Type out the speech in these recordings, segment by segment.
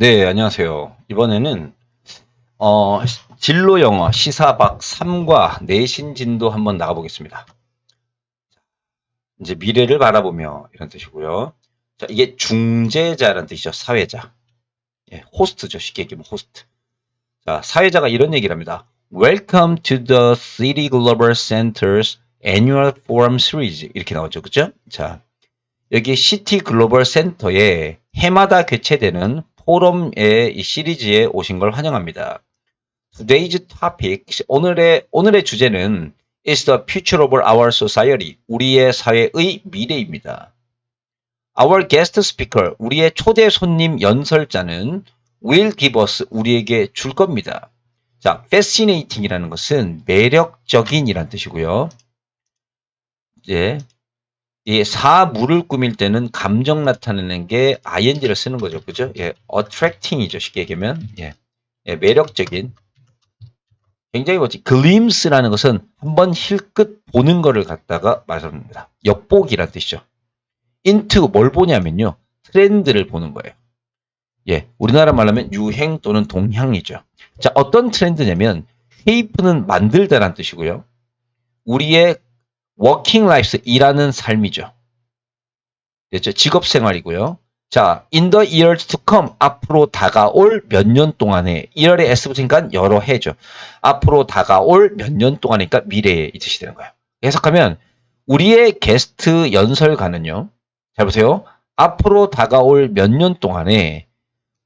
네, 안녕하세요. 이번에는 어, 진로 영어 시사박 3과 내신 진도 한번 나가보겠습니다. 이제 미래를 바라보며 이런 뜻이고요. 자, 이게 중재자라는 뜻이죠. 사회자. 예, 호스트죠. 쉽게 얘기하면 호스트. 자, 사회자가 이런 얘기를 합니다. Welcome to the City Global Center's Annual Forum Series. 이렇게 나오죠. 그죠? 자, 여기 시티 글로벌 센터에 해마다 개최되는 포럼의 이 시리즈에 오신 걸 환영합니다. Today's topic, 오늘의, 오늘의 주제는 is the future of our society, 우리의 사회의 미래입니다. Our guest speaker, 우리의 초대 손님 연설자는 will give us, 우리에게 줄 겁니다. 자, fascinating이라는 것은 매력적인 이란 뜻이고요. 이제 이 사물을 꾸밀 때는 감정 나타내는 게 ing를 쓰는 거죠. 그죠? 예, attracting이죠. 쉽게 얘기하면. 예. 예, 매력적인. 굉장히 멋진 glimpse라는 것은 한번 힐끗 보는 거를 갖다가 말합니다. 엿보기란 뜻이죠. into 뭘 보냐면요. 트렌드를 보는 거예요. 예, 우리나라 말로 하면 유행 또는 동향이죠. 자, 어떤 트렌드냐면 shape는 만들다란 뜻이고요. 우리의 워킹 라이프 일하는 삶이죠. 됐죠? 직업 생활이고요. 자, in the years to come 앞으로 다가올 몇 년 동안에 1월에 S 붙으니까 여러 해죠. 앞으로 다가올 몇 년 동안이니까 미래에 이 뜻이 되는 거예요. 해석하면 우리의 게스트 연설가는요. 잘 보세요. 앞으로 다가올 몇 년 동안에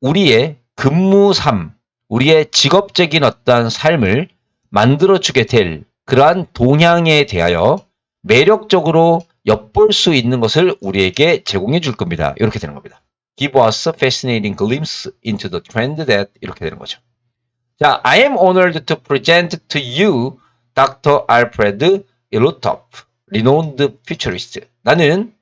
우리의 근무 삶, 우리의 직업적인 어떠한 삶을 만들어주게 될 그러한 동향에 대하여 매력적으로 엿볼 수 있는 것을 우리에게 제공해 줄 겁니다. 이렇게 되는 겁니다. Give us a fascinating glimpse into the trend that 이렇게 되는 거죠. 자, I am honored to present to you Dr. Alfred Ilotop, renowned futurist. 나는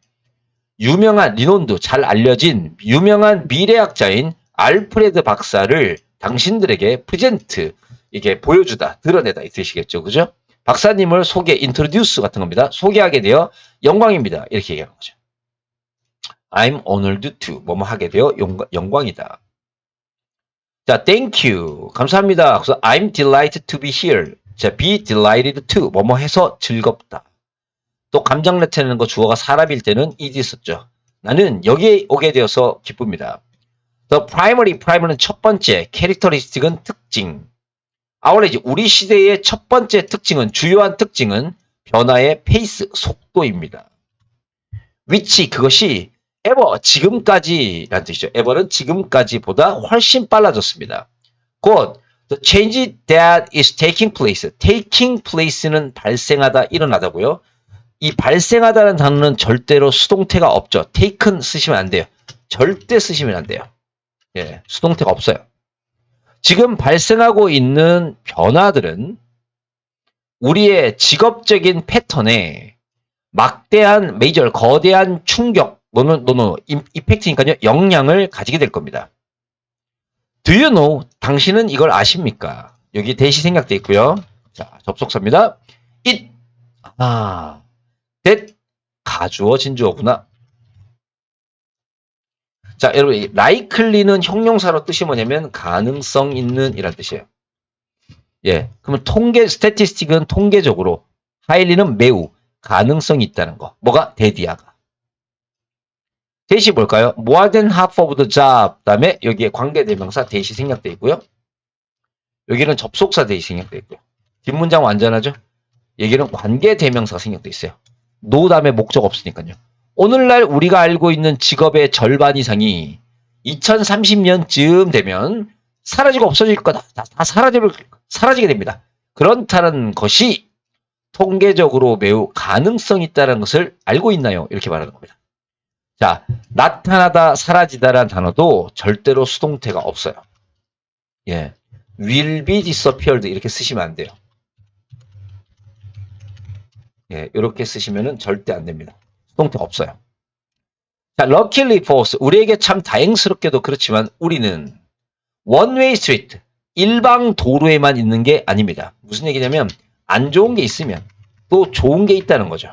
유명한 리논드 잘 알려진 유명한 미래학자인 알프레드 박사를 당신들에게 프레젠트 이게 보여주다 드러내다 이 뜻이겠죠 그죠 박사님을 소개 인트로듀스 같은 겁니다. 소개하게 되어 영광입니다. 이렇게 얘기하는 거죠. I'm honored to. 뭐뭐 하게 되어 영광, 영광 이다. 자 thank you. 감사합니다. 그래서 I'm delighted to be here. 자 be delighted to. 뭐뭐 해서 즐겁다. 또 감정 나타내는 거 주어가 사람일 때는 이디 썼죠. 나는 여기에 오게 되어서 기쁩니다. The primary, primary는 첫 번째, 캐릭터리스틱은 특징. 아울러 우리 시대의 첫 번째 특징은 주요한 특징은 변화의 페이스, 속도입니다. which 그것이 ever 지금까지라는 뜻이죠. ever는 지금까지보다 훨씬 빨라졌습니다. 곧 the change that is taking place, taking place는 발생하다, 일어나다고요. 이 발생하다는 단어는 절대로 수동태가 없죠. taken 쓰시면 안 돼요. 절대 쓰시면 안 돼요. 예, 수동태가 없어요. 지금 발생하고 있는 변화들은 우리의 직업적인 패턴에 막대한 메이저 거대한 충격 노노 노노 이펙트니까요 영향을 가지게 될 겁니다. Do you know? 당신은 이걸 아십니까? 여기 대시 생략돼 있고요. 자 접속사입니다. It 아 that 가주어 진 주어구나. 자, 여러분, 이 likely는 형용사로 뜻이 뭐냐면 가능성 있는 이란 뜻이에요. 예. 그러면 통계, statistic은 통계적으로, highly는 매우 가능성이 있다는 거. 뭐가? 대디아가. 대시 뭘까요? more than half of the job. 다음에 여기에 관계대명사 대시 생략되어 있고요. 여기는 접속사 대시 생략되어 있고요. 뒷문장 완전하죠? 여기는 관계대명사가 생략되어 있어요. 노 다음에 목적 없으니까요. 오늘날 우리가 알고 있는 직업의 절반 이상이 2030년쯤 되면 사라지고 없어질 거다. 다, 다 사라질, 사라지게 됩니다. 그렇다는 것이 통계적으로 매우 가능성 있다는 것을 알고 있나요? 이렇게 말하는 겁니다. 자, 나타나다, 사라지다라는 단어도 절대로 수동태가 없어요. 예. will be disappeared 이렇게 쓰시면 안 돼요. 예, 이렇게 쓰시면은 절대 안 됩니다. 수동태 없어요. 자, luckily for us. 우리에게 참 다행스럽게도 그렇지만 우리는 one way street. 일방 도로에만 있는 게 아닙니다. 무슨 얘기냐면 안 좋은 게 있으면 또 좋은 게 있다는 거죠.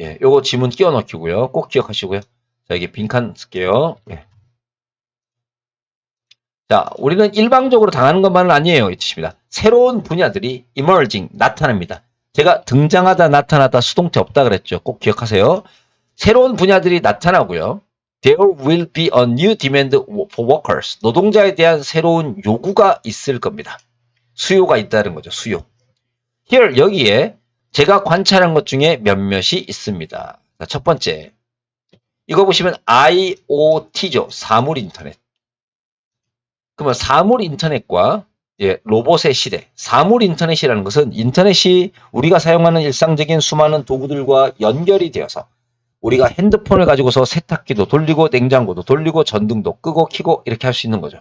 예, 요거 지문 끼워 넣기고요. 꼭 기억하시고요. 자, 여기 빈칸 쓸게요. 예. 자, 우리는 일방적으로 당하는 것만은 아니에요. 이 뜻입니다. 새로운 분야들이 emerging, 나타납니다. 제가 등장하다, 나타나다, 수동태 없다 그랬죠. 꼭 기억하세요. 새로운 분야들이 나타나고요. There will be a new demand for workers. 노동자에 대한 새로운 요구가 있을 겁니다. 수요가 있다는 거죠. 수요. Here, 여기에 제가 관찰한 것 중에 몇몇이 있습니다. 자, 첫 번째. 이거 보시면 IoT죠. 사물 인터넷. 그러면 사물 인터넷과 예, 로봇의 시대. 사물 인터넷이라는 것은 인터넷이 우리가 사용하는 일상적인 수많은 도구들과 연결이 되어서 우리가 핸드폰을 가지고서 세탁기도 돌리고 냉장고도 돌리고 전등도 끄고 켜고 이렇게 할 수 있는 거죠.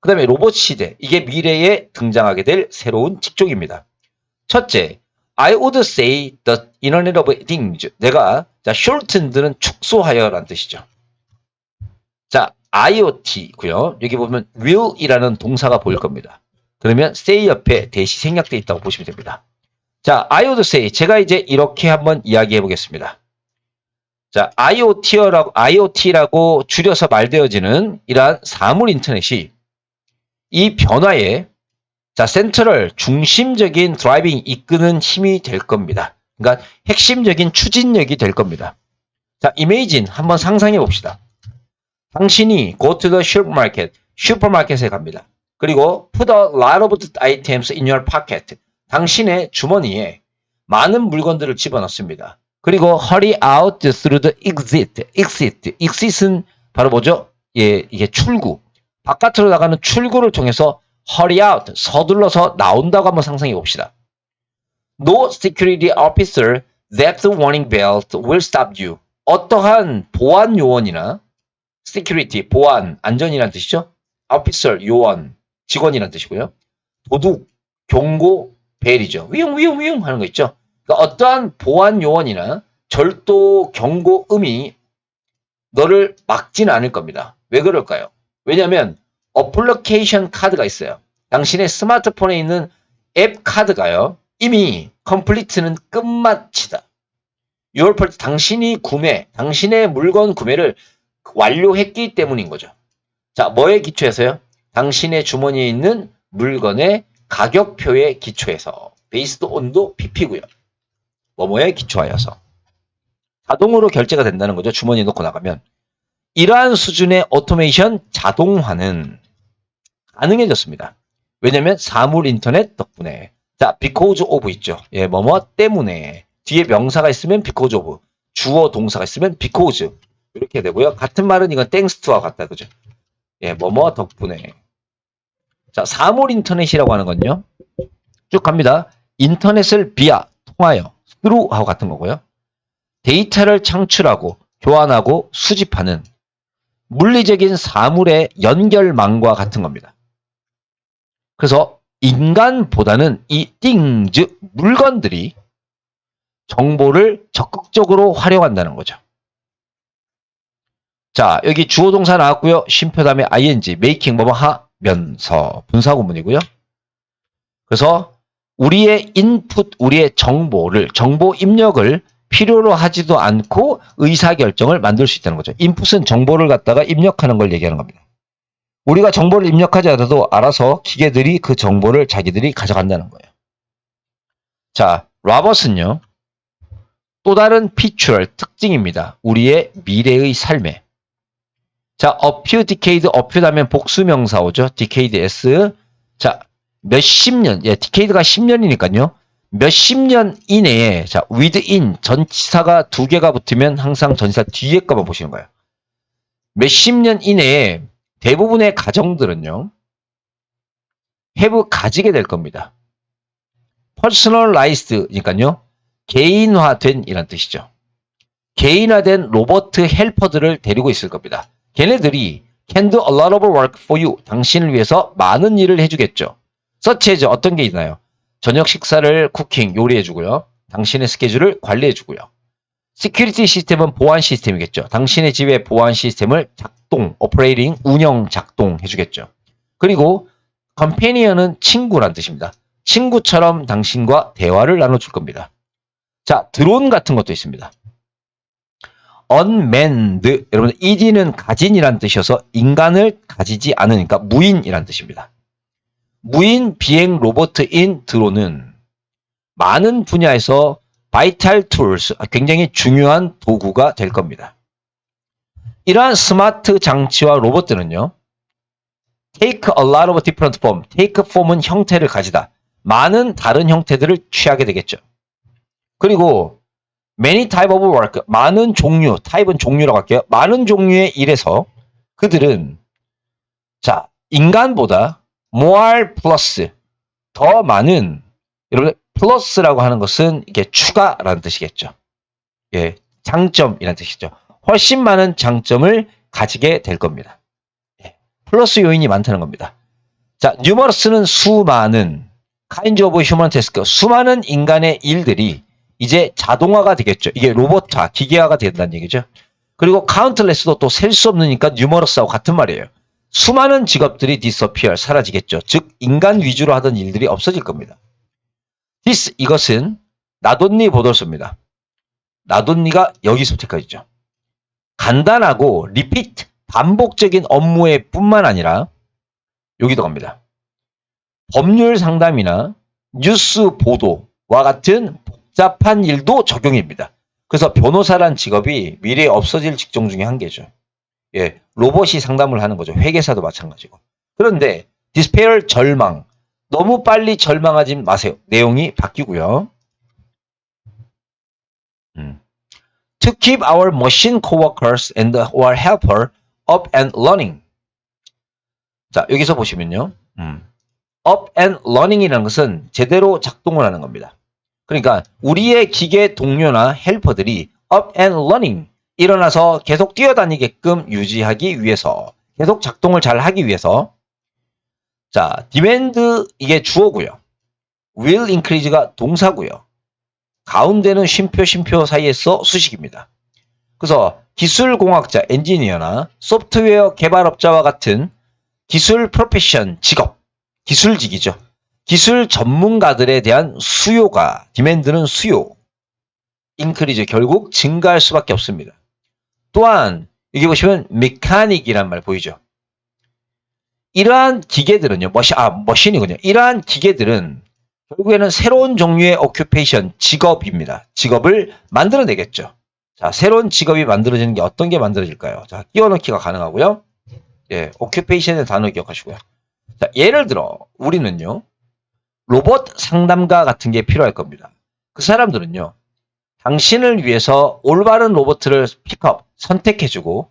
그 다음에 로봇 시대. 이게 미래에 등장하게 될 새로운 직종입니다. 첫째, I would say the Internet of Things. 내가 자, shortened는 축소하여라는 뜻이죠. 자, IoT고요. 여기 보면 will이라는 동사가 보일 겁니다. 그러면 say 옆에 대시 생략되어 있다고 보시면 됩니다. 자, I would say 제가 이제 이렇게 한번 이야기해 보겠습니다. 자, IoT라고, IoT라고 줄여서 말되어지는 이러한 사물 인터넷이 이 변화에 자, 센트럴 중심적인 드라이빙 이끄는 힘이 될 겁니다. 그러니까 핵심적인 추진력이 될 겁니다. 자, 이메이진 한번 상상해 봅시다. 당신이 go to the supermarket, 슈퍼마켓에 갑니다. 그리고 put a lot of items in your pocket. 당신의 주머니에 많은 물건들을 집어넣습니다. 그리고 hurry out through the exit. exit. exit은 바로 뭐죠? 예, 이게 출구. 바깥으로 나가는 출구를 통해서 hurry out. 서둘러서 나온다고 한번 상상해 봅시다. No security officer that warning bell will stop you. 어떠한 보안 요원이나 security, 보안, 안전이란 뜻이죠. officer, 요원, 직원이란 뜻이고요. 도둑, 경고, 벨이죠. 위용, 위용, 위용 하는 거 있죠. 그러니까 어떠한 보안 요원이나 절도 경고 음이 너를 막지는 않을 겁니다. 왜 그럴까요? 왜냐하면 어플리케이션 카드가 있어요. 당신의 스마트폰에 있는 앱 카드가요. 이미 컴플리트는 끝마치다. 6월 8일 당신이 구매, 당신의 물건 구매를 완료했기 때문인 거죠. 자, 뭐에 기초해서요? 당신의 주머니에 있는 물건의 가격표에 기초해서 베이스드 온도 PP고요. 뭐뭐에 기초하여서 자동으로 결제가 된다는 거죠. 주머니에 넣고 나가면 이러한 수준의 오토메이션 자동화는 가능해졌습니다. 왜냐면 사물 인터넷 덕분에 자, because of 있죠. 예, 뭐뭐 때문에 뒤에 명사가 있으면 because of 주어 동사가 있으면 because 이렇게 되고요. 같은 말은 이건 to와 같다. 그죠? 예, 뭐뭐 덕분에. 자, 사물 인터넷이라고 하는 건요. 쭉 갑니다. 인터넷을 비하, 통하여, through하고 같은 거고요. 데이터를 창출하고, 교환하고, 수집하는 물리적인 사물의 연결망과 같은 겁니다. 그래서 인간보다는 이 things, 물건들이 정보를 적극적으로 활용한다는 거죠. 자, 여기 주어 동사 나왔고요. 다음에 ing, making 뭐뭐 하 면서 분사구문이고요. 그래서 우리의 인풋, 우리의 정보를 정보 입력을 필요로 하지도 않고 의사결정을 만들 수 있다는 거죠. 인풋은 정보를 갖다가 입력하는 걸 얘기하는 겁니다. 우리가 정보를 입력하지 않아도 알아서 기계들이 그 정보를 자기들이 가져간다는 거예요. 자, 라버스는요. 또 다른 피추얼 특징입니다. 우리의 미래의 삶에. 자, a few decade, a few 다면 복수명사 오죠. decade s. 자, 몇십 년, 예, decade가 10년이니까요. 몇십 년 이내에, 자, within, 전치사가 두 개가 붙으면 항상 전치사 뒤에 거만 보시는 거예요. 몇십 년 이내에 대부분의 가정들은요, have 가지게 될 겁니다. personalized니까요, 개인화된 이란 뜻이죠. 개인화된 로버트 헬퍼들을 데리고 있을 겁니다. 걔네들이 can do a lot of work for you. 당신을 위해서 많은 일을 해주겠죠. as 어떤 게 있나요? 저녁 식사를 쿠킹, 요리해주고요. 당신의 스케줄을 관리해주고요. 시큐리티 시스템은 보안 시스템이겠죠. 당신의 집의 보안 시스템을 작동, 오퍼레이팅, 운영, 작동해주겠죠. 그리고 컴패니언은 친구란 뜻입니다. 친구처럼 당신과 대화를 나눠줄 겁니다. 자, 드론 같은 것도 있습니다. Unmanned 여러분 ed는 가진이란 뜻이어서 인간을 가지지 않으니까 무인이란 뜻입니다. 무인 비행 로봇인 드론은 많은 분야에서 vital tools 굉장히 중요한 도구가 될 겁니다. 이러한 스마트 장치와 로봇들은요. take a lot of different form. take form은 형태를 가지다. 많은 다른 형태들을 취하게 되겠죠. 그리고 many type of work. 많은 종류, 타입은 종류라고 할게요. 많은 종류의 일에서 그들은 자, 인간보다 more plus 더 많은 여러분 플러스라고 하는 것은 이게 추가라는 뜻이겠죠. 예, 장점이라는 뜻이죠. 훨씬 많은 장점을 가지게 될 겁니다. 예, 플러스 요인이 많다는 겁니다. 자, numerous는 수많은 kind of human task 수많은 인간의 일들이 이제 자동화가 되겠죠. 이게 로봇화, 기계화가 된다는 얘기죠. 그리고 countless도 또 셀 수 없으니까 numerous하고 같은 말이에요. 수많은 직업들이 disappear, 사라지겠죠. 즉, 인간 위주로 하던 일들이 없어질 겁니다. this, 이것은 나돈니 보더스입니다. 나돈니가 여기서부터까지죠. 간단하고 repeat, 반복적인 업무에 뿐만 아니라 여기도 갑니다. 법률 상담이나 뉴스 보도와 같은 복잡한 일도 적용입니다. 그래서 변호사란 직업이 미래에 없어질 직종 중에 한 개죠. 예, 로봇이 상담을 하는 거죠. 회계사도 마찬가지고. 그런데 despair 절망. 너무 빨리 절망하지 마세요. 내용이 바뀌고요. 음. To keep our machine coworkers and our helper up and running. 자, 여기서 보시면요. 음. up and running이라는 것은 제대로 작동을 하는 겁니다. 그러니까 우리의 기계 동료나 헬퍼들이 up and running 일어나서 계속 뛰어다니게끔 유지하기 위해서 계속 작동을 잘 하기 위해서 자, demand 이게 주어고요. will increase가 동사고요. 가운데는 쉼표 쉼표 사이에서 수식입니다. 그래서 기술공학자 엔지니어나 소프트웨어 개발업자와 같은 기술 프로페션 직업 기술직이죠. 기술 전문가들에 대한 수요가 디맨드는 수요 인크리즈 결국 증가할 수밖에 없습니다. 또한 여기 보시면 메카닉이란 말 보이죠? 이러한 기계들은요, 머시, 아, 머신이군요. 이러한 기계들은 결국에는 새로운 종류의 오큐페이션, 직업입니다. 직업을 만들어내겠죠. 자, 새로운 직업이 만들어지는 게 어떤 게 만들어질까요? 자, 끼워넣기가 가능하고요. 예, 오큐페이션의 단어 기억하시고요. 자, 예를 들어, 우리는요, 로봇 상담가 같은 게 필요할 겁니다. 그 사람들은요, 당신을 위해서 올바른 로봇을 픽업, 선택해주고,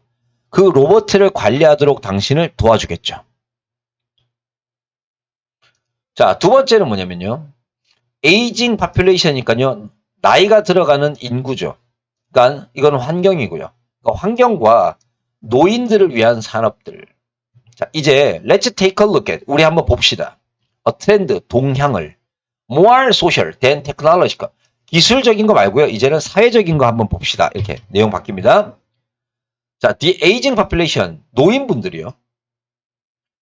그 로봇을 관리하도록 당신을 도와주겠죠. 자, 두 번째는 뭐냐면요. 에이징 파퓰레이션이니까요. 나이가 들어가는 인구죠. 그러니까 이건 환경이고요. 그러니까 환경과 노인들을 위한 산업들. 자, 이제 let's take a look at 우리 한번 봅시다. 어, 트렌드, 동향을 more social than technological 기술적인 거 말고요. 이제는 사회적인 거 한번 봅시다. 이렇게 내용 바뀝니다. 자, the aging population 노인분들이요.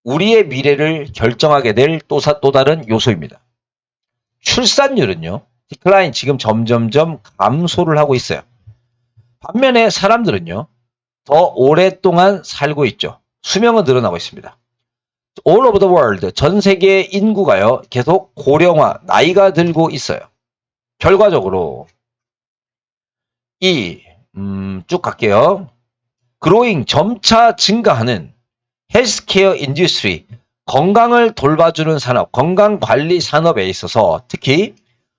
우리의 미래를 결정하게 될또 또 다른 요소입니다. 출산율은요. 디클라인 지금 점점점 감소를 하고 있어요. 반면에 사람들은요. 더 오랫동안 살고 있죠. 수명은 늘어나고 있습니다. All over the world, 전 세계의 인구가요, 계속 고령화, 나이가 들고 있어요. 결과적으로, 이, 음, 쭉 갈게요. growing, 점차 증가하는 헬스케어 인듀스트리, 건강을 돌봐주는 산업, 건강관리 산업에 있어서 특히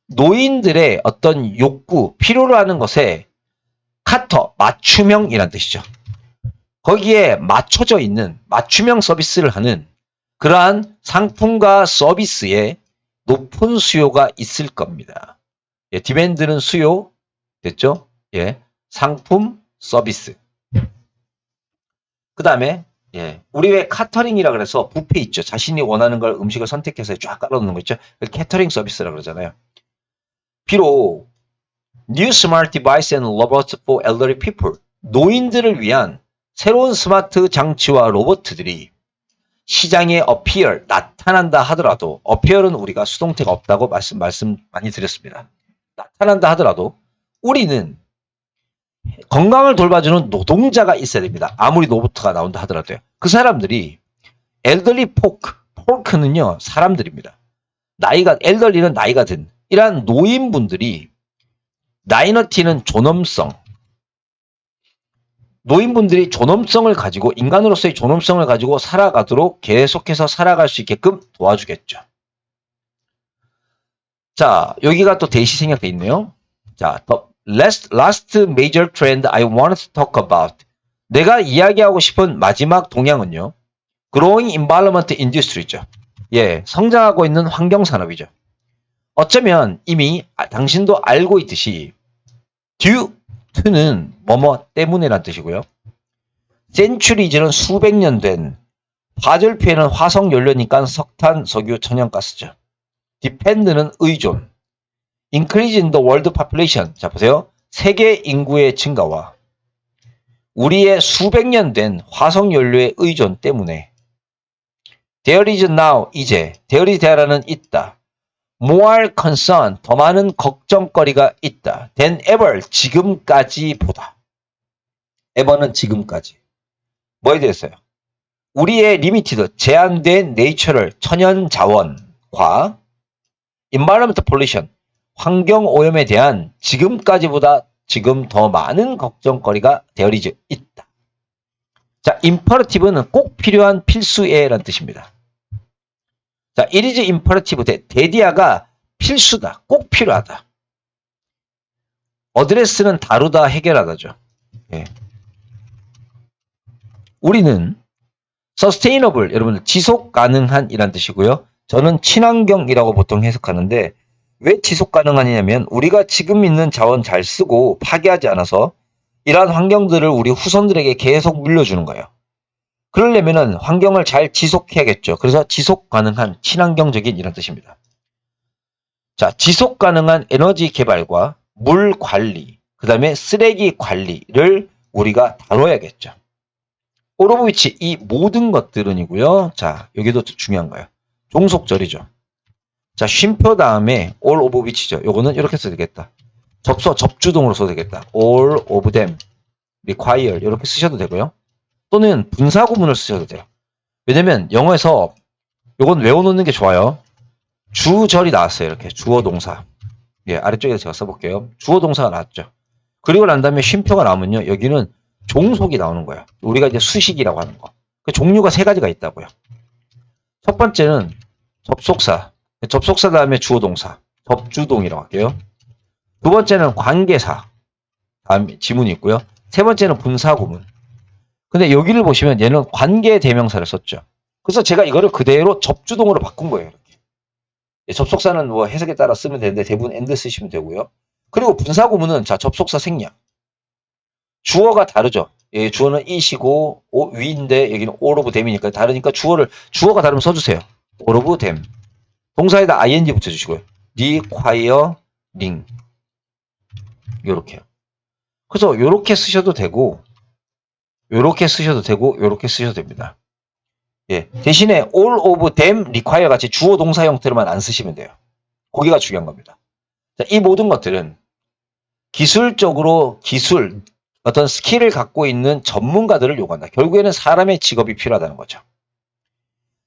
노인들의 어떤 욕구, 필요로 하는 것에 카터, 맞춤형이란 뜻이죠. 거기에 맞춰져 있는 맞춤형 서비스를 하는 그러한 상품과 서비스에 높은 수요가 있을 겁니다. 예, 디맨드는 수요 됐죠? 예, 상품, 서비스. 그 다음에 예, 우리 왜 카터링이라 그래서 부페 있죠. 자신이 원하는 걸 음식을 선택해서 쫙 깔아놓는 거 있죠. 캐터링 서비스라 그러잖아요. 비록 New Smart Device and Robots for Elderly People 노인들을 위한 새로운 스마트 장치와 로봇들이 시장에 appear 나타난다 하더라도 appear은 우리가 수동태가 없다고 말씀 말씀 많이 드렸습니다. 나타난다 하더라도 우리는 건강을 돌봐주는 노동자가 있어야 됩니다. 아무리 로봇가 나온다 하더라도요. 그 사람들이 엘더리 포크, 포크는요 사람들입니다. 나이가 엘더리는 나이가 든 이러한 노인분들이 나이너티는 존엄성, 노인분들이 존엄성을 가지고 인간으로서의 존엄성을 가지고 살아가도록 계속해서 살아갈 수 있게끔 도와주겠죠. 자, 여기가 또 대시 생략돼 있네요. 자, the last, last major trend I wanted to talk about. 내가 이야기하고 싶은 마지막 동향은요. growing environment industry죠. 예, 성장하고 있는 환경 산업이죠. 어쩌면 이미 아, 당신도 알고 있듯이 due to는 뭐뭐 때문에란 뜻이고요. centuries는 수백 년 된 화절표에는 화석 연료니까 석탄, 석유, 천연가스죠. depend는 의존. increase in the world population. 자, 보세요. 세계 인구의 증가와 우리의 수백 년 된 화석 연료의 의존 때문에 there is now 이제 there is there는 있다. More concern 더 많은 걱정거리가 있다. than ever 지금까지보다. ever는 지금까지. 뭐에 대해서요? 우리의 리미티드 제한된 네이처를 천연 자원과 environment pollution 환경 오염에 대한 지금까지보다 지금 더 많은 걱정거리가 되어리지 있다. 자, imperative는 꼭 필요한 필수에란 뜻입니다. 자, it is imperative that 데디아가 필수다, 꼭 필요하다. 어드레스는 다루다, 해결하다죠. 예. 우리는 sustainable, 여러분들 지속 가능한 이란 뜻이고요. 저는 친환경이라고 보통 해석하는데 왜 지속 가능하냐면 우리가 지금 있는 자원 잘 쓰고 파괴하지 않아서 이러한 환경들을 우리 후손들에게 계속 물려주는 거예요. 그러려면은 환경을 잘 지속해야겠죠. 그래서 지속 가능한 친환경적인 이런 뜻입니다. 자, 지속 가능한 에너지 개발과 물 관리, 그 다음에 쓰레기 관리를 우리가 다뤄야겠죠. 오로브 위치 이 모든 것들은이고요. 자, 여기도 중요한 거예요. 종속절이죠. 자, 쉼표 다음에 all of which죠. 요거는 이렇게 써도 되겠다. 접서, 접주동으로 써도 되겠다. all of them, require 이렇게 쓰셔도 되고요. 또는 분사 구문을 쓰셔도 돼요. 왜냐면 영어에서 요건 외워놓는 게 좋아요. 주절이 나왔어요. 이렇게 주어 동사. 예, 아래쪽에 제가 써볼게요. 주어 동사가 나왔죠. 그리고 난 다음에 쉼표가 나오면요. 여기는 종속이 나오는 거예요. 우리가 이제 수식이라고 하는 거. 그 종류가 세 가지가 있다고요. 첫 번째는 접속사. 접속사 다음에 주어 동사. 접주동이라고 할게요. 두 번째는 관계사. 다음 지문이 있고요. 세 번째는 분사 구문. 근데 여기를 보시면 얘는 관계 대명사를 썼죠. 그래서 제가 이거를 그대로 접주동으로 바꾼 거예요. 이렇게. 예, 접속사는 뭐 해석에 따라 쓰면 되는데 대부분 and 쓰시면 되고요. 그리고 분사 구문은 자 접속사 생략. 주어가 다르죠. 예, 주어는 이시고 오, 위인데 여기는 of them이니까 다르니까 주어를 주어가 다르면 써주세요. of them. 동사에다 ing 붙여주시고요. requiring 요렇게요. 그래서 요렇게 쓰셔도 되고 요렇게 쓰셔도 되고 요렇게 쓰셔도 됩니다. 예, 대신에 all of them require 같이 주어 동사 형태로만 안 쓰시면 돼요. 거기가 중요한 겁니다. 자, 이 모든 것들은 기술적으로 기술 어떤 스킬을 갖고 있는 전문가들을 요구한다. 결국에는 사람의 직업이 필요하다는 거죠.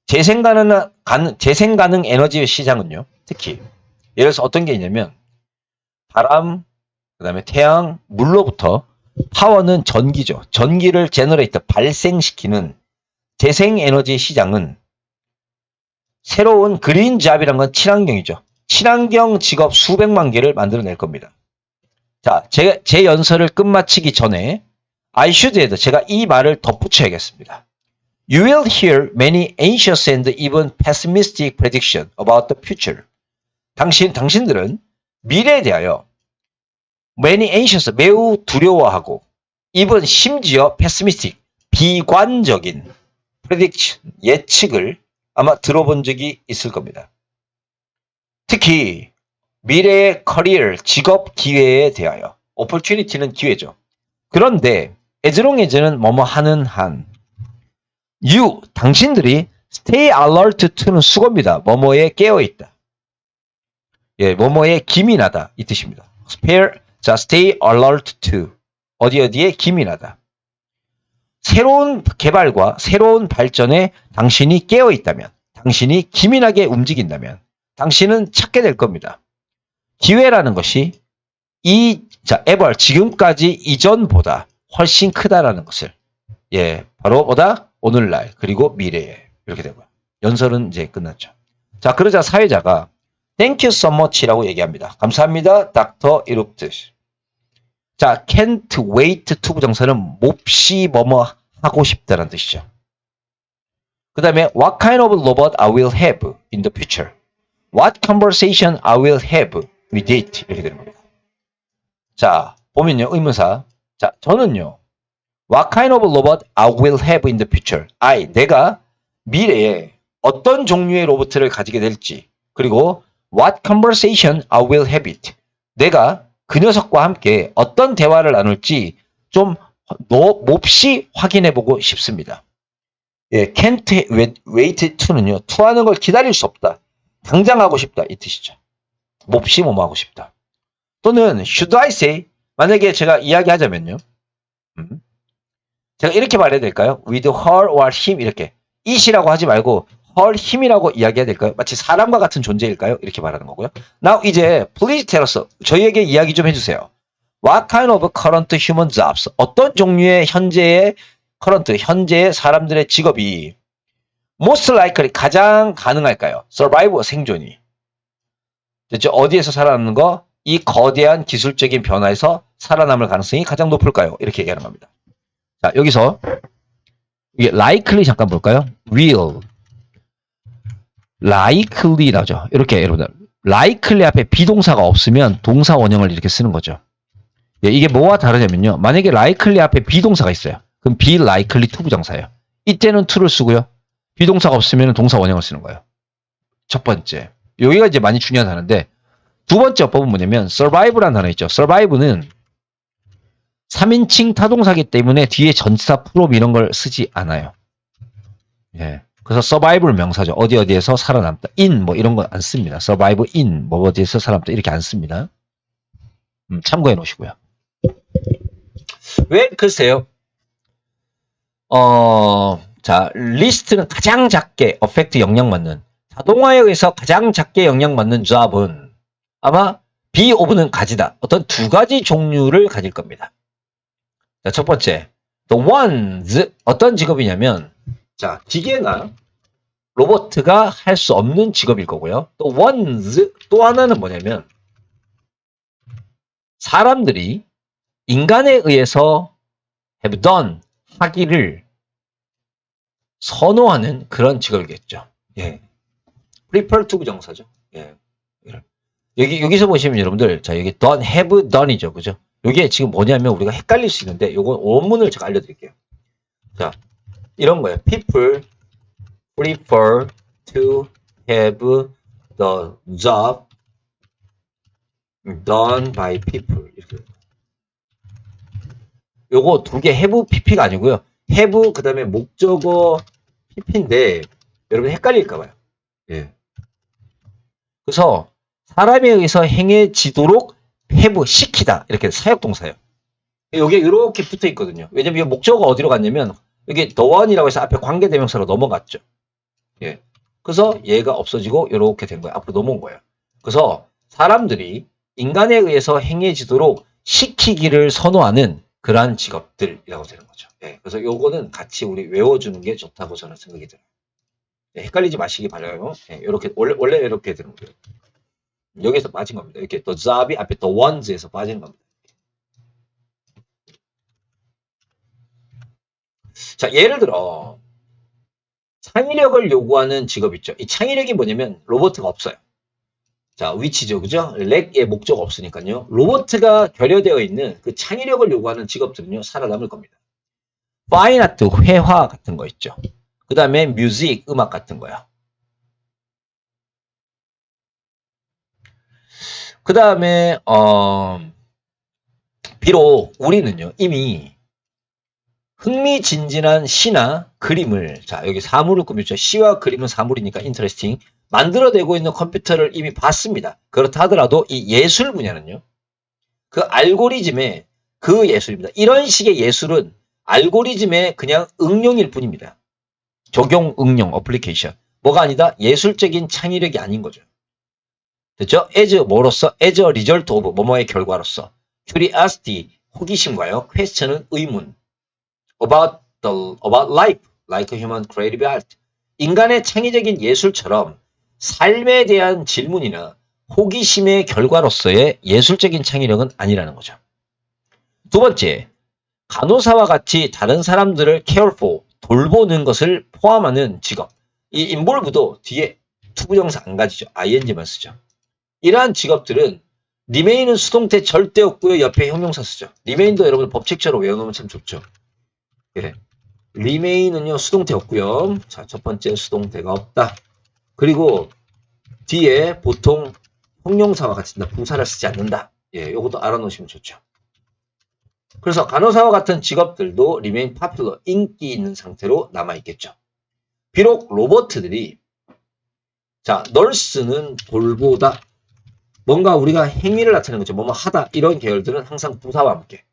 재생 가능, 재생 가능 에너지 시장은요, 특히, 예를 들어서 어떤 게 있냐면, 바람, 그 다음에 태양, 물로부터 파워는 전기죠. 전기를 제너레이터, 발생시키는 재생 에너지 시장은 새로운 그린 잡이란 건 친환경이죠. 친환경 직업 수백만 개를 만들어낼 겁니다. 자, 제, 제 연설을 끝마치기 전에 I should add, 제가 이 말을 덧붙여야겠습니다. You will hear many anxious and even pessimistic prediction about the future. 당신, 당신들은 미래에 대하여 many anxious, 매우 두려워하고 even 심지어 pessimistic, 비관적인 prediction, 예측을 아마 들어본 적이 있을 겁니다. 특히 미래의 커리어, 직업 기회에 대하여 opportunity는 기회죠. 그런데 as는 뭐뭐 하는 한 you, 당신들이 stay alert to는 수고입니다. 뭐뭐에 깨어 있다. 예, 뭐뭐에 기민하다 이 뜻입니다. spare, 자, stay alert to. 어디 어디에 기민하다. 새로운 개발과 새로운 발전에 당신이 깨어 있다면, 당신이 기민하게 움직인다면, 당신은 찾게 될 겁니다. 기회라는 것이 이, 자, ever, 지금까지 이전보다 훨씬 크다라는 것을, 예, 바로 보다 오늘날, 그리고 미래에, 이렇게 되고요. 연설은 이제 끝났죠. 자, 그러자 사회자가, Thank you so much라고 얘기합니다. 감사합니다. 닥터 이룩트. 자, can't wait to 부정사는 몹시 뭐뭐 하고 싶다는 뜻이죠. 그 다음에 what kind of robot I will have in the future. What conversation I will have with it. 이렇게 되는 겁니다. 자, 보면요. 의문사. 자, 저는요. What kind of robot I will have in the future. I, 내가 미래에 어떤 종류의 로봇을 가지게 될지. 그리고 what conversation I will have it. 내가 그 녀석과 함께 어떤 대화를 나눌지 좀 노, 몹시 확인해 보고 싶습니다. 예, can't wait to는요, to 하는 걸 기다릴 수 없다. 당장 하고 싶다. 이 뜻이죠. 몹시 뭐뭐 하고 싶다. 또는 should I say, 만약에 제가 이야기하자면요. 음, 제가 이렇게 말해야 될까요? with her or him 이렇게. it이라고 하지 말고 her, him이라고 이야기해야 될까요? 마치 사람과 같은 존재일까요? 이렇게 말하는 거고요. Now 이제 please tell us, 저희에게 이야기 좀 해주세요. What kind of current human jobs? 어떤 종류의 현재의 current, 현재의 사람들의 직업이 most likely 가장 가능할까요? survive 생존이. 됐죠? 어디에서 살아남는 거? 이 거대한 기술적인 변화에서 살아남을 가능성이 가장 높을까요? 이렇게 얘기하는 겁니다. 자, 여기서 이게 likely 잠깐 볼까요? will likely라죠. 이렇게 여러분들 likely 앞에 비동사가 없으면 동사 원형을 이렇게 쓰는 거죠. 예, 이게 뭐와 다르냐면요. 만약에 likely 앞에 비동사가 있어요. 그럼 be likely to 부정사예요. 이때는 to를 쓰고요. 비동사가 없으면 동사 원형을 쓰는 거예요. 첫 번째. 여기가 이제 많이 중요한 단어인데 두 번째 어법은 뭐냐면 survive라는 단어 있죠. survive는 3인칭 타동사기 때문에 뒤에 전치사 프롬 이런 걸 쓰지 않아요. 예. 그래서 survival 명사죠. 어디 어디에서 살아남다. in 뭐 이런 거 안 씁니다. survive in 뭐 어디에서 살아남다 이렇게 안 씁니다. 음, 참고해 놓으시고요. 왜 글쎄요. 어, 자, 리스트는 가장 작게 어펙트 영향 받는 자동화에 의해서 가장 작게 영향 받는 조합은 아마 B 오브는 가지다. 어떤 두 가지 종류를 가질 겁니다. 자, 첫 번째. The ones 어떤 직업이냐면 자, 기계나 로버트가 할 수 없는 직업일 거고요. 또 ones 또 하나는 뭐냐면 사람들이 인간에 의해서 have done 하기를 선호하는 그런 직업이겠죠. 예. prefer to 부정사죠. 예. 여기 여기서 보시면 여러분들 자 여기 done have done이죠. 그죠? 이게 지금 뭐냐면 우리가 헷갈릴 수 있는데 요거 원문을 제가 알려 드릴게요. 자, 이런 거예요. people prefer to have the job done by people. 이렇게. 요거 두 개 have pp가 아니고요. have 그 다음에 목적어 pp인데 여러분 헷갈릴까 봐요. 예. 그래서 사람에 의해서 행해지도록 have 시키다 이렇게 사역 동사예요. 요게 이렇게 붙어 있거든요. 왜냐면 이 목적어가 어디로 갔냐면 the one이라고 해서 앞에 관계대명사로 넘어갔죠. 예. 그래서 얘가 없어지고 이렇게 된 거예요. 앞으로 넘어온 거예요. 그래서 사람들이 인간에 의해서 행해지도록 시키기를 선호하는 그러한 직업들이라고 되는 거죠. 예. 그래서 요거는 같이 우리 외워주는 게 좋다고 저는 생각이 들어요. 예, 헷갈리지 마시기 바라요. 예, 이렇게 원래 원래 이렇게 되는 거예요. 여기서 빠진 겁니다. 이렇게 또 job이 앞에 더 ones에서 빠지는 겁니다. 자, 예를 들어 창의력을 요구하는 직업 있죠. 이 창의력이 뭐냐면 로봇가 없어요. 자, 위치죠. 그죠? 렉의 목적 없으니까요. 로봇가 결여되어 있는 그 창의력을 요구하는 직업들은요, 살아남을 겁니다. 파인 아트, 회화 같은 거 있죠. 그 다음에 뮤직, 음악 같은 거요. 그 다음에, 어, 비록 우리는요, 이미 흥미진진한 시나 그림을, 자, 여기 사물을 꾸몄죠. 시와 그림은 사물이니까 인터레스팅. 만들어내고 있는 컴퓨터를 이미 봤습니다. 그렇다 하더라도 이 예술 분야는요, 그 알고리즘에 그 예술입니다. 이런 식의 예술은 알고리즘의 그냥 응용일 뿐입니다. 적용 응용 어플리케이션. 뭐가 아니다? 예술적인 창의력이 아닌 거죠. 됐죠? as 뭐로서? as a result of 뭐뭐의 결과로서. curiosity 호기심과요. question은 의문. About the about life like human creative art. 인간의 창의적인 예술처럼 삶에 대한 질문이나 호기심의 결과로서의 예술적인 창의력은 아니라는 거죠. 두 번째, 간호사와 같이 다른 사람들을 care for, 돌보는 것을 포함하는 직업. 이 involve도 뒤에 투부정사 안 가지죠. ing만 쓰죠. 이러한 직업들은 remain은 수동태 절대 없고요. 옆에 형용사 쓰죠. remain도 여러분 법칙처럼 외워놓으면 참 좋죠. 그래. remain은요 수동태 없고요. 자, 첫 번째 수동태가 없다. 그리고 뒤에 보통 형용사와 같이 부사를 쓰지 않는다. 예, 요것도 알아놓으시면 좋죠. 그래서 간호사와 같은 직업들도 remain popular, 인기 있는 상태로 남아 있겠죠. 비록 로버트들이 자, 널스는 돌보다 뭔가 우리가 행위를 나타내는 거죠. 뭐뭐 하다 이런 계열들은 항상 부사와 함께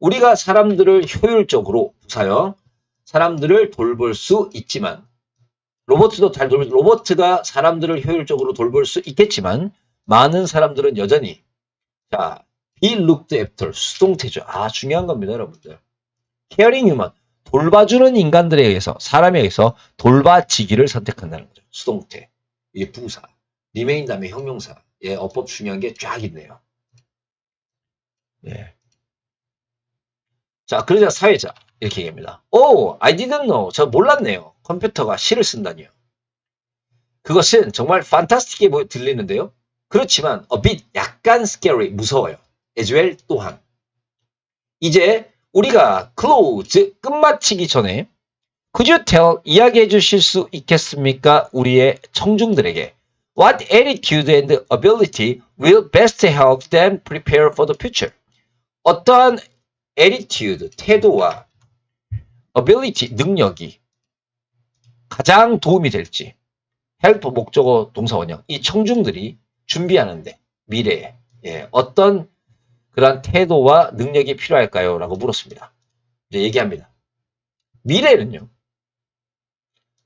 우리가 사람들을 효율적으로 부사요. 사람들을 돌볼 수 있지만 로버트도 잘 돌볼 로버트가 사람들을 효율적으로 돌볼 수 있겠지만 많은 사람들은 여전히 자 be looked after 수동태죠. 아 중요한 겁니다, 여러분들. caring human 돌봐주는 인간들에 의해서 사람에 의해서 돌봐지기를 선택한다는 거죠. 수동태 이게 부사 remain 다음에 형용사 예 어법 중요한 게 쫙 있네요. 예. 자 그러자 사회자 이렇게 얘기합니다. Oh, I didn't know. 저 몰랐네요. 컴퓨터가 시를 쓴다니요. 그것은 정말 판타스틱해 보 들리는데요. 그렇지만 a bit 약간 scary 무서워요. as well 또한 이제 우리가 close 끝마치기 전에 could you tell 이야기해 주실 수 있겠습니까? 우리의 청중들에게 what attitude and ability will best help them prepare for the future 어떠한 attitude 태도와 ability 능력이 가장 도움이 될지 help 목적어 동사 원형 이 청중들이 준비하는데 미래에 예, 어떤 그러한 태도와 능력이 필요할까요? 라고 물었습니다. 이제 얘기합니다. 미래는요.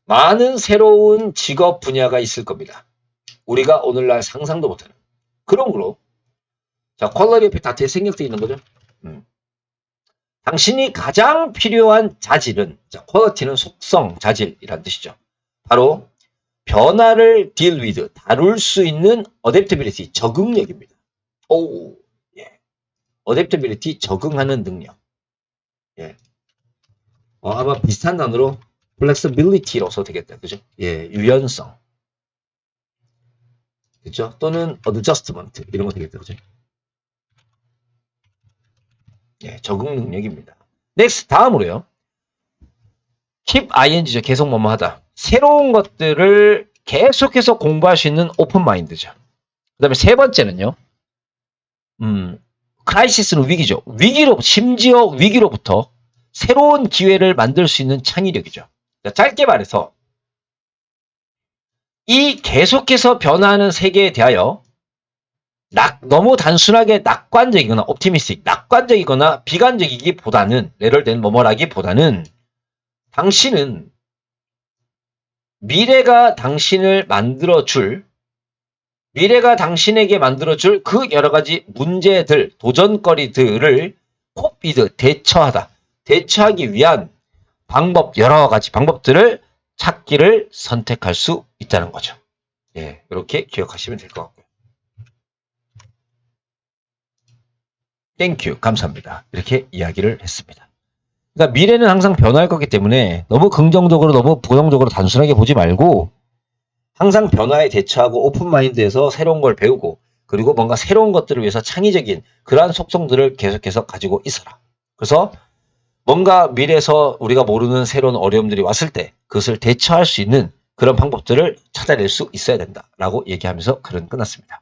많은 새로운 직업 분야가 있을 겁니다. 우리가 오늘날 상상도 못하는 그런 거로 자 퀄러리 옆에 다 대생략되어 있는 거죠. 음. 당신이 가장 필요한 자질은 자 퀄러티는 속성, 자질이란 뜻이죠. 바로 변화를 deal with, 다룰 수 있는 adaptability, 적응력입니다. 오, 예. adaptability, 적응하는 능력. 예. 어, 아마 비슷한 단어로 flexibility로 써도 되겠다. 그죠? 예, 유연성. 그죠? 또는 adjustment, 이런 거 되겠다. 그죠? 예, 적응 능력입니다. next, 다음으로요. keep ing죠. 계속 뭐뭐 하다. 새로운 것들을 계속해서 공부할 수 있는 오픈 마인드죠. 그 다음에 세 번째는요. 음, 크라이시스는 위기죠. 위기로, 심지어 위기로부터 새로운 기회를 만들 수 있는 창의력이죠. 자, 짧게 말해서 이 계속해서 변화하는 세계에 대하여 낙, 너무 단순하게 낙관적이거나 옵티미스틱, 낙관적이거나 비관적이기보다는 든 뭐뭐라기보다는 당신은 미래가 당신을 만들어줄 미래가 당신에게 만들어줄 그 여러 가지 문제들, 도전거리들을 코피드 대처하다. 대처하기 위한 방법, 여러 가지 방법들을 찾기를 선택할 수 있다는 거죠. 예, 이렇게 기억하시면 될 것 같고요. 땡큐, 감사합니다. 이렇게 이야기를 했습니다. 그러니까 미래는 항상 변화할 거기 때문에 너무 긍정적으로 너무 부정적으로 단순하게 보지 말고 항상 변화에 대처하고 오픈 마인드에서 새로운 걸 배우고 그리고 뭔가 새로운 것들을 위해서 창의적인 그러한 속성들을 계속해서 가지고 있어라. 그래서 뭔가 미래에서 우리가 모르는 새로운 어려움들이 왔을 때 그것을 대처할 수 있는 그런 방법들을 찾아낼 수 있어야 된다라고 얘기하면서 글은 끝났습니다.